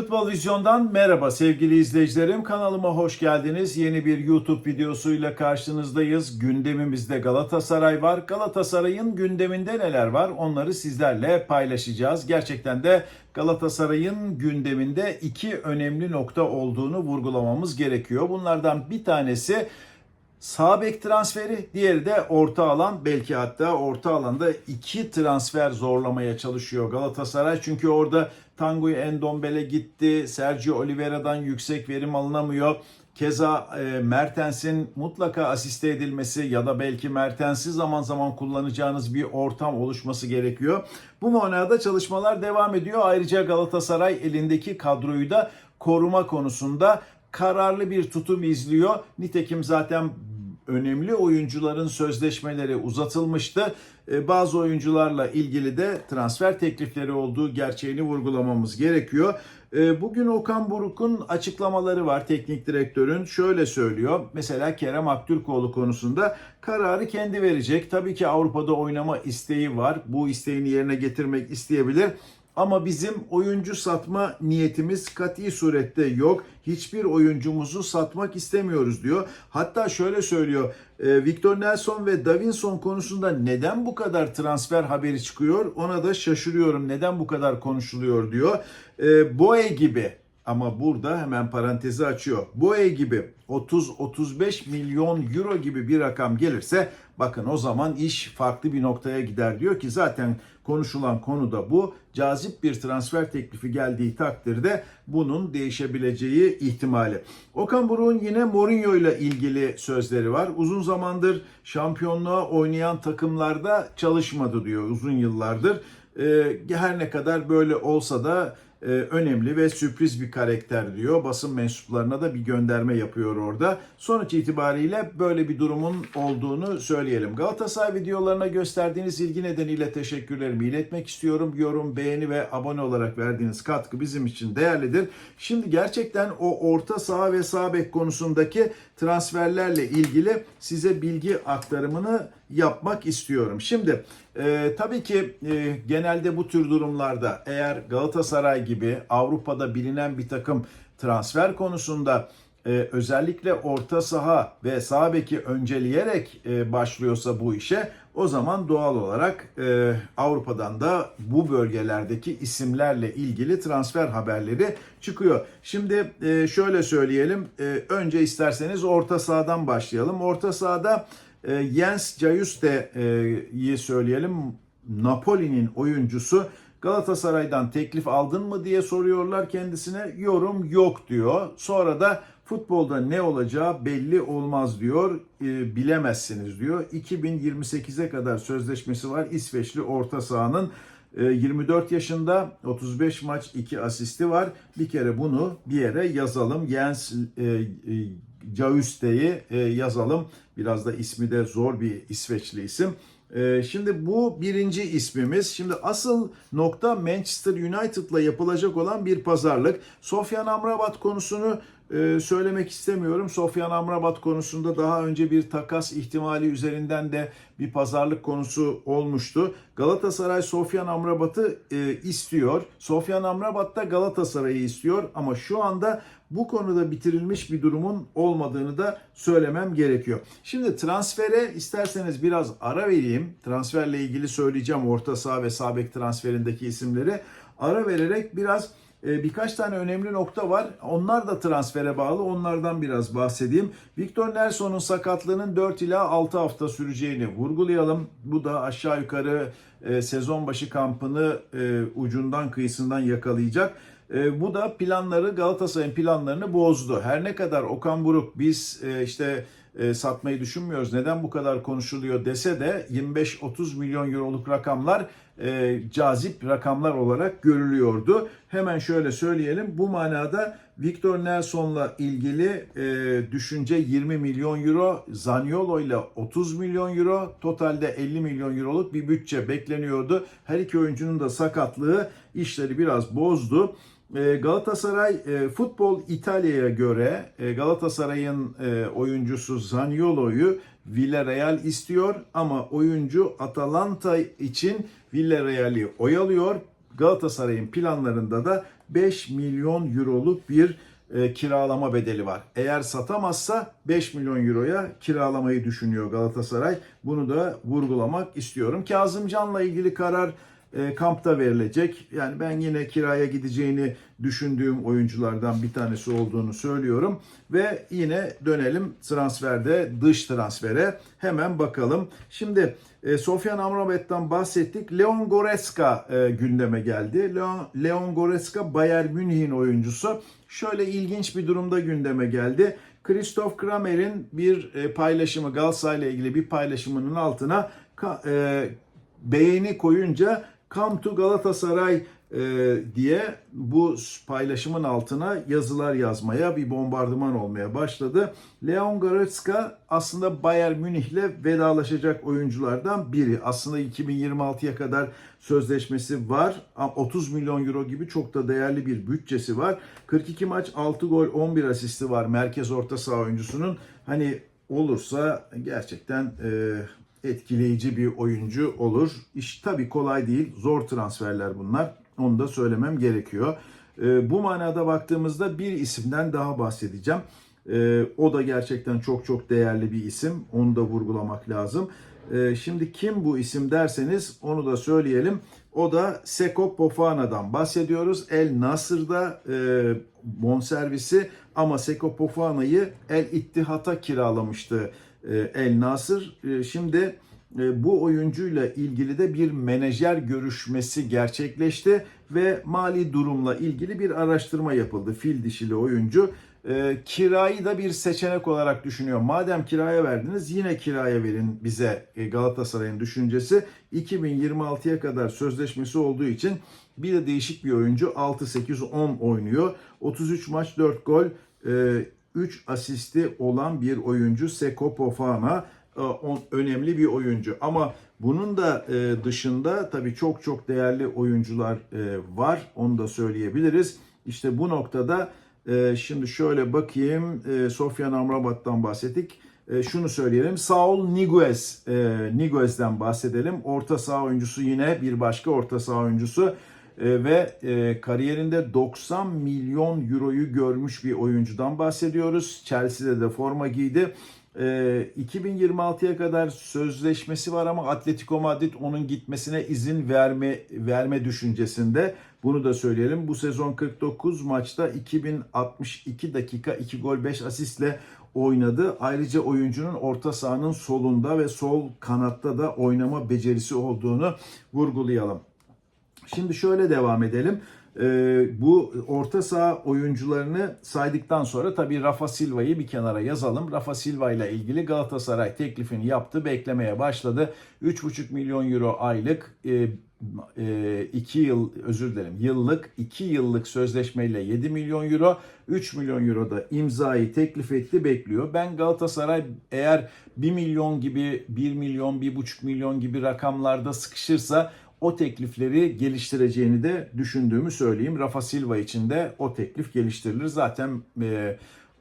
Futbol Vizyon'dan merhaba sevgili izleyicilerim. Kanalıma hoş geldiniz. Yeni bir YouTube videosuyla karşınızdayız. Gündemimizde Galatasaray var. Galatasaray'ın gündeminde neler var? Onları sizlerle paylaşacağız. Gerçekten de Galatasaray'ın gündeminde iki önemli nokta olduğunu vurgulamamız gerekiyor. Bunlardan bir tanesi Sağ bek transferi, diğeri de orta alan. Belki hatta orta alanda iki transfer zorlamaya çalışıyor Galatasaray. Çünkü orada Tanguy Endombele gitti. Sergio Oliveira'dan yüksek verim alınamıyor. Keza e, Mertens'in mutlaka asiste edilmesi ya da belki Mertens'i zaman zaman kullanacağınız bir ortam oluşması gerekiyor. Bu manada çalışmalar devam ediyor. Ayrıca Galatasaray elindeki kadroyu da koruma konusunda kararlı bir tutum izliyor. Nitekim zaten önemli oyuncuların sözleşmeleri uzatılmıştı. Ee, Bazı oyuncularla ilgili de transfer teklifleri olduğu gerçeğini vurgulamamız gerekiyor. Ee, Bugün Okan Buruk'un açıklamaları var teknik direktörün. Şöyle söylüyor. Mesela Kerem Aktürkoğlu konusunda kararı kendi verecek. Tabii ki Avrupa'da oynama isteği var. Bu isteğini yerine getirmek isteyebilir. Ama bizim oyuncu satma niyetimiz kat'i surette yok. Hiçbir oyuncumuzu satmak istemiyoruz diyor. Hatta şöyle söylüyor. e, Victor Nelson ve Davinson konusunda neden bu kadar transfer haberi çıkıyor? Ona da şaşırıyorum. Neden bu kadar konuşuluyor diyor. E, Boe gibi ama burada hemen parantezi açıyor. Boe gibi 30-35 milyon euro gibi bir rakam gelirse bakın o zaman iş farklı bir noktaya gider diyor ki zaten konuşulan konu da bu. Cazip bir transfer teklifi geldiği takdirde bunun değişebileceği ihtimali. Okan Buruk'un yine Mourinho ile ilgili sözleri var. Uzun zamandır şampiyonluğa oynayan takımlarda çalışmadı diyor uzun yıllardır. Ee, her ne kadar böyle olsa da e, önemli ve sürpriz bir karakter diyor. Basın mensuplarına da bir gönderme yapıyor orada. Sonuç itibariyle böyle bir durumun olduğunu söyleyelim. Galatasaray videolarına gösterdiğiniz ilgi nedeniyle teşekkürlerimi iletmek istiyorum. Yorum, beğeni ve abone olarak verdiğiniz katkı bizim için değerlidir. Şimdi gerçekten o orta saha ve sağ bek konusundaki transferlerle ilgili size bilgi aktarımını yapmak istiyorum. Şimdi e, tabii ki e, genelde bu tür durumlarda eğer Galatasaray gibi Avrupa'da bilinen bir takım transfer konusunda e, özellikle orta saha ve sağ beki önceleyerek e, başlıyorsa bu işe o zaman doğal olarak e, Avrupa'dan da bu bölgelerdeki isimlerle ilgili transfer haberleri çıkıyor. Şimdi e, şöyle söyleyelim. E, önce isterseniz orta sahadan başlayalım. Orta sahada e, Jens Cajuste'yi söyleyelim. Napoli'nin oyuncusu Galatasaray'dan teklif aldın mı diye soruyorlar kendisine. Yorum yok diyor. Sonra da futbolda ne olacağı belli olmaz diyor. E, bilemezsiniz diyor. 2028'e kadar sözleşmesi var İsveçli orta sahanın. E, 24 yaşında 35 maç 2 asisti var. Bir kere bunu bir yere yazalım. Jens e, e, Causte'yi e, yazalım. Biraz da ismi de zor bir İsveçli isim. E, Şimdi bu birinci ismimiz. Şimdi asıl nokta Manchester United'la yapılacak olan bir pazarlık. Sofyan Amrabat konusunu e, söylemek istemiyorum. Sofyan Amrabat konusunda daha önce bir takas ihtimali üzerinden de bir pazarlık konusu olmuştu. Galatasaray Sofyan Amrabat'ı e, istiyor. Sofyan Amrabat da Galatasaray'ı istiyor ama şu anda bu konuda bitirilmiş bir durumun olmadığını da söylemem gerekiyor. Şimdi transfere isterseniz biraz ara vereyim. Transferle ilgili söyleyeceğim orta saha ve sağ bek transferindeki isimleri. Ara vererek biraz birkaç tane önemli nokta var. Onlar da transfere bağlı. Onlardan biraz bahsedeyim. Victor Nelson'un sakatlığının 4 ila 6 hafta süreceğini vurgulayalım. Bu da aşağı yukarı e, sezon başı kampını e, ucundan kıyısından yakalayacak. E, bu da planları Galatasaray'ın planlarını bozdu. Her ne kadar Okan Buruk biz işte e, satmayı düşünmüyoruz. Neden bu kadar konuşuluyor dese de 25-30 milyon euroluk rakamlar e, cazip rakamlar olarak görülüyordu. Hemen şöyle söyleyelim. Bu manada Victor Nelson'la ilgili e, düşünce 20 milyon euro, Zaniolo ile 30 milyon euro, totalde 50 milyon euroluk bir bütçe bekleniyordu. Her iki oyuncunun da sakatlığı işleri biraz bozdu. E, Galatasaray e, Futbol İtalya'ya göre e, Galatasaray'ın e, oyuncusu Zaniolo'yu Villarreal istiyor ama oyuncu Atalanta için Villarreal'i oyalıyor. Galatasaray'ın planlarında da 5 milyon euroluk bir kiralama bedeli var. Eğer satamazsa 5 milyon euroya kiralamayı düşünüyor Galatasaray. Bunu da vurgulamak istiyorum. Kazımcan'la ilgili karar e, kampta verilecek. Yani ben yine kiraya gideceğini düşündüğüm oyunculardan bir tanesi olduğunu söylüyorum. Ve yine dönelim transferde dış transfere hemen bakalım. Şimdi e, Sofyan Amrabat'tan bahsettik. Leon Goretzka e, gündeme geldi. Leon, Leon Goretzka Bayern Münih'in oyuncusu. Şöyle ilginç bir durumda gündeme geldi. Christoph Kramer'in bir e, paylaşımı Galatasaray ile ilgili bir paylaşımının altına e, beğeni koyunca Come to Galatasaray e, diye bu paylaşımın altına yazılar yazmaya bir bombardıman olmaya başladı. Leon Goretzka aslında Bayern Münih'le vedalaşacak oyunculardan biri. Aslında 2026'ya kadar sözleşmesi var. 30 milyon euro gibi çok da değerli bir bütçesi var. 42 maç 6 gol 11 asisti var merkez orta saha oyuncusunun. Hani olursa gerçekten e, etkileyici bir oyuncu olur. İş tabii kolay değil. Zor transferler bunlar. Onu da söylemem gerekiyor. E, bu manada baktığımızda bir isimden daha bahsedeceğim. E, o da gerçekten çok çok değerli bir isim. Onu da vurgulamak lazım. E, şimdi kim bu isim derseniz onu da söyleyelim. O da Seko Pofana'dan bahsediyoruz. El Nasır'da e, bonservisi ama Seko Pofana'yı El İttihat'a kiralamıştı El Nasır. E, şimdi e, bu oyuncuyla ilgili de bir menajer görüşmesi gerçekleşti ve mali durumla ilgili bir araştırma yapıldı. Fil dişili oyuncu kirayı da bir seçenek olarak düşünüyor. Madem kiraya verdiniz yine kiraya verin bize Galatasaray'ın düşüncesi. 2026'ya kadar sözleşmesi olduğu için bir de değişik bir oyuncu 6-8-10 oynuyor. 33 maç 4 gol 3 asisti olan bir oyuncu Seko Pofana önemli bir oyuncu. Ama bunun da dışında tabii çok çok değerli oyuncular var. Onu da söyleyebiliriz. İşte bu noktada şimdi şöyle bakayım. Sofyan Amrabat'tan bahsettik. Şunu söyleyelim. Saul Niguez, Niguez'den bahsedelim. Orta saha oyuncusu yine bir başka orta saha oyuncusu ve kariyerinde 90 milyon euroyu görmüş bir oyuncudan bahsediyoruz. Chelsea'de de forma giydi. 2026'ya kadar sözleşmesi var ama Atletico Madrid onun gitmesine izin verme verme düşüncesinde. Bunu da söyleyelim. Bu sezon 49 maçta 2062 dakika 2 gol 5 asistle oynadı. Ayrıca oyuncunun orta sahanın solunda ve sol kanatta da oynama becerisi olduğunu vurgulayalım. Şimdi şöyle devam edelim. Ee, bu orta saha oyuncularını saydıktan sonra tabii Rafa Silva'yı bir kenara yazalım. Rafa Silva ile ilgili Galatasaray teklifini yaptı, beklemeye başladı. 3,5 milyon euro aylık, 2 yıl özür dilerim yıllık 2 yıllık sözleşmeyle 7 milyon euro 3 milyon euro da imzayı teklif etti bekliyor. Ben Galatasaray eğer 1 milyon gibi 1 milyon 1,5 milyon gibi rakamlarda sıkışırsa o teklifleri geliştireceğini de düşündüğümü söyleyeyim. Rafa Silva için de o teklif geliştirilir. Zaten e,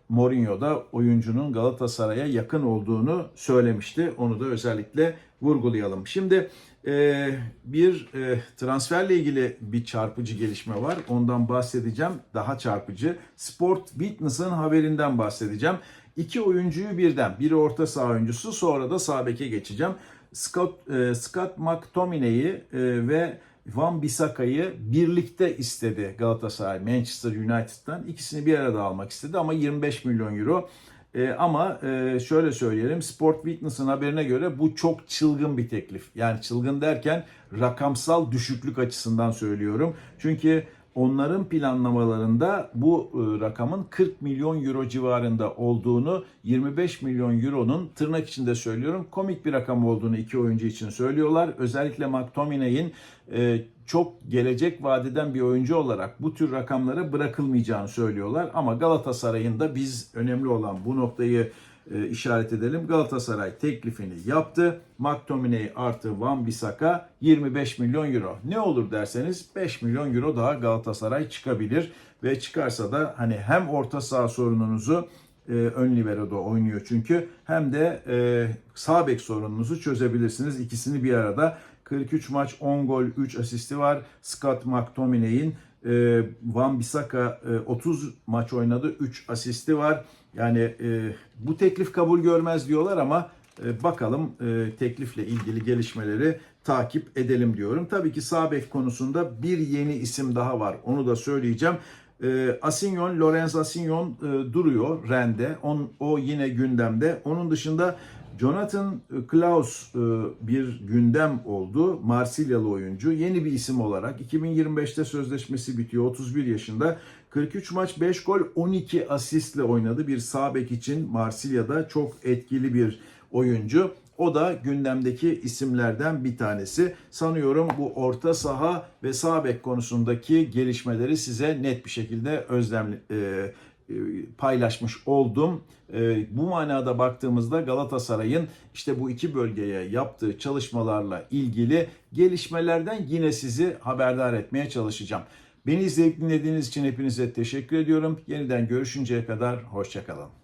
Mourinho da oyuncunun Galatasaray'a yakın olduğunu söylemişti. Onu da özellikle vurgulayalım. Şimdi e, bir e, transferle ilgili bir çarpıcı gelişme var. Ondan bahsedeceğim. Daha çarpıcı. Sport Fitness'ın haberinden bahsedeceğim. İki oyuncuyu birden. Biri orta saha oyuncusu sonra da sağ beke geçeceğim. Scott, e, Scott McTominay'i e, ve Van Bissaka'yı birlikte istedi Galatasaray Manchester United'dan. İkisini bir arada almak istedi ama 25 milyon euro. E, ama e, şöyle söyleyelim Sport Witness'ın haberine göre bu çok çılgın bir teklif. Yani çılgın derken rakamsal düşüklük açısından söylüyorum. Çünkü onların planlamalarında bu e, rakamın 40 milyon euro civarında olduğunu 25 milyon euronun tırnak içinde söylüyorum komik bir rakam olduğunu iki oyuncu için söylüyorlar. Özellikle McTominay'in e, çok gelecek vadeden bir oyuncu olarak bu tür rakamlara bırakılmayacağını söylüyorlar. Ama Galatasaray'ın da biz önemli olan bu noktayı e, işaret edelim. Galatasaray teklifini yaptı. McTominay artı Van Bissaka 25 milyon euro. Ne olur derseniz 5 milyon euro daha Galatasaray çıkabilir. Ve çıkarsa da hani hem orta saha sorununuzu e, ön libero'da oynuyor çünkü hem de e, sağ bek sorununuzu çözebilirsiniz. İkisini bir arada 43 maç 10 gol 3 asisti var. Scott McTominay'in e, Van Bissaka e, 30 maç oynadı 3 asisti var. Yani e, bu teklif kabul görmez diyorlar ama e, bakalım e, teklifle ilgili gelişmeleri takip edelim diyorum. Tabii ki sağ bek konusunda bir yeni isim daha var. Onu da söyleyeceğim. E, Asignon, Lorenz Asignon e, duruyor Rende. On, o yine gündemde. Onun dışında Jonathan Klaus e, bir gündem oldu. Marsilyalı oyuncu. Yeni bir isim olarak 2025'te sözleşmesi bitiyor. 31 yaşında. 43 maç 5 gol 12 asistle oynadı. Bir sağ bek için Marsilya'da çok etkili bir oyuncu. O da gündemdeki isimlerden bir tanesi. Sanıyorum bu orta saha ve sağ bek konusundaki gelişmeleri size net bir şekilde özlem e, e, paylaşmış oldum. E, bu manada baktığımızda Galatasaray'ın işte bu iki bölgeye yaptığı çalışmalarla ilgili gelişmelerden yine sizi haberdar etmeye çalışacağım. Beni izleyip dinlediğiniz için hepinize teşekkür ediyorum. Yeniden görüşünceye kadar hoşçakalın.